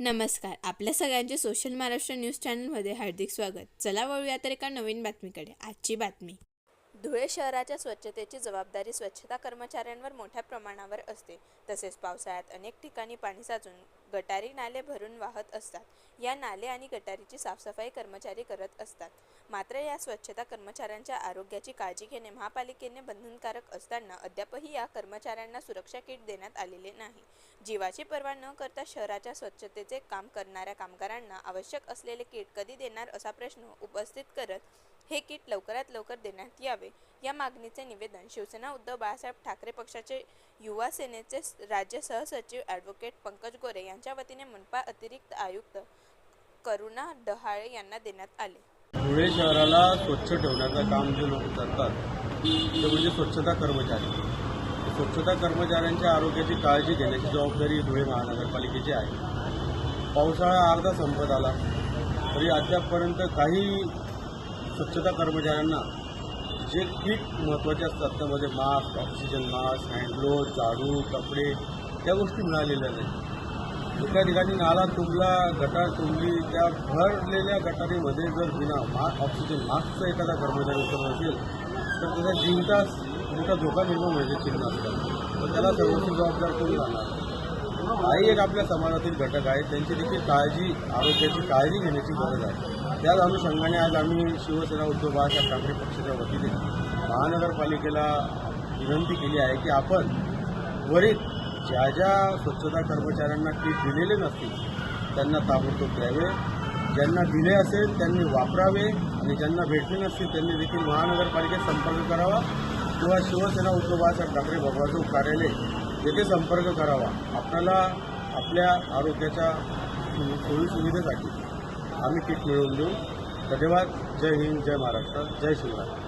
नमस्कार. आपल्या सगळ्यांचे सोशल महाराष्ट्र न्यूज चॅनलमध्ये हार्दिक स्वागत. चला वळूया तर एका नवीन बातमीकडे. आजची बातमी. धुळे शहराच्या स्वच्छतेची जबाबदारी स्वच्छता कर्मचाऱ्यांवर मोठ्या प्रमाणावर असते. तसेच पावसाळ्यात अनेक ठिकाणी पाणी साचून गटारी नाले भरून वाहत असतात. या नाले आणि गटारीची साफसफाई कर्मचारी करत असतात. मात्र या स्वच्छता कर्मचाऱ्यांच्या आरोग्याची काळजी घेणे महापालिकेने बंधनकारक असताना अद्यापही या कर्मचाऱ्यांना सुरक्षा किट देण्यात आलेले नाही. जीवाची पर्वा न करता शहराच्या स्वच्छतेचे काम करणाऱ्या कामगारांना आवश्यक असलेले किट कधी देणार असा प्रश्न उपस्थित करत हे किट लवकरात लवकर देण्यात यावे. या मागणीचे निवेदन शिवसेना उद्धव बाळासाहेब ठाकरे पक्षाचे युवा सेनेचे राज्य सहसचिव ॲडव्होकेट पंकज गोरे यांच्या वतीने मनपा अतिरिक्त आयुक्त करुणा डहाळे यांना देण्यात आले. धुळे शहराला स्वच्छ ठेवण्याचं काम जे लोक करतात ते म्हणजे स्वच्छता कर्मचारी. स्वच्छता कर्मचाऱ्यांच्या आरोग्याची काळजी घेण्याची जबाबदारी धुळे महानगरपालिकेची आहे. पावसाळा अर्धा संपत आला तरी अद्यापपर्यंत काही स्वच्छता कर्मचाऱ्यांना जे किट महत्त्वाचे असतात त्यामध्ये मास्क ऑक्सिजन मास्क हँडग्लोव्ह झाडू कपडे त्या गोष्टी मिळालेल्या नाही दुसऱ्या ठिकाणी नाला तुंबला गटार तुंबली त्या भरलेल्या गटारीमध्ये जर विना मास्क ऑक्सिजन मास्कचा एखादा कर्मचारी उतरला असेल तर त्याचा जीवता मोठा धोका निर्माण होण्याचे चिन्ह असतात तर त्याला सर्वोच्च जबाबदार कोणी राहणार? हाही एक आपल्या समाजातील घटक आहेत त्यांची देखील काळजी आरोग्याची काळजी घेण्याची गरज आहे. त्याच अनुषंगाने आज आम्ही शिवसेना उद्धव बाळासाहेब ठाकरे पक्षाच्या वतीने महानगरपालिकेला विनंती केली आहे की आपण त्वरित ज्या ज्या स्वच्छता कर्मचाऱ्यांना किट दिलेले नसतील त्यांना ताबडतोब द्यावे. ज्यांना दिले असेल त्यांनी वापरावे आणि ज्यांना भेटले नसतील त्यांनी देखील महानगरपालिकेत संपर्क करावा किंवा शिवसेना उद्धव बाळासाहेब ठाकरे भगवाचौक कार्यालय येथे संपर्क करावा. आपल्याला आपल्या आरोग्याच्या सोयीसुविधेसाठी आम्ही किट मिळवून देऊ. धन्यवाद. जय हिंद जय महाराष्ट्र जय शिवराय.